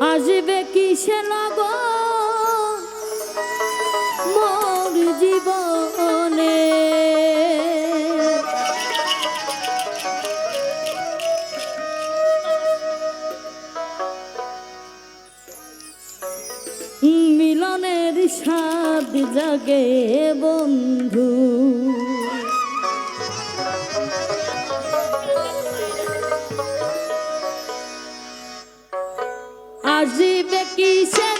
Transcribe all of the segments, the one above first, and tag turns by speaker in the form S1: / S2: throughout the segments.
S1: আসবে কিসে নগ মোর জীবনে। মিলনের স্বাদ জাগে বন্ধু। আসিবে কিসে?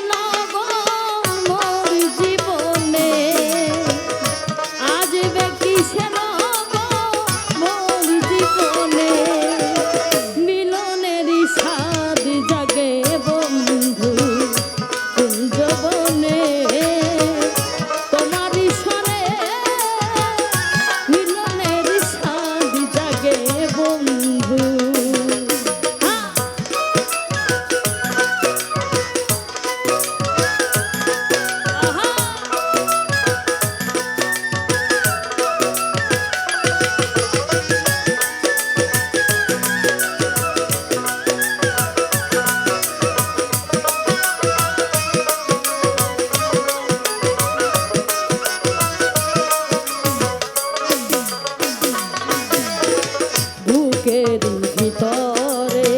S1: বুকের ভিতরে।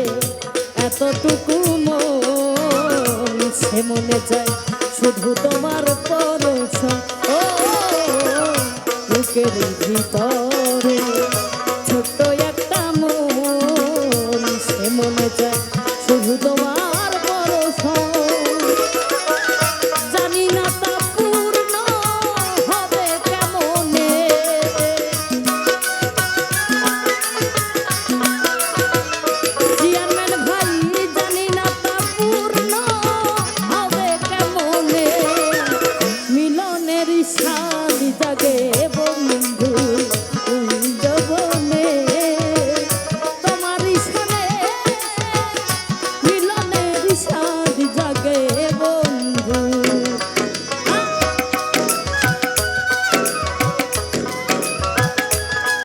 S1: এতটুকু মন সে মনে চায় শুধু তোমার পরশ। ও, বুকের ভিতরে ছোট্ট একটা মন সে মনে চায় শুধু তোমার পরশ।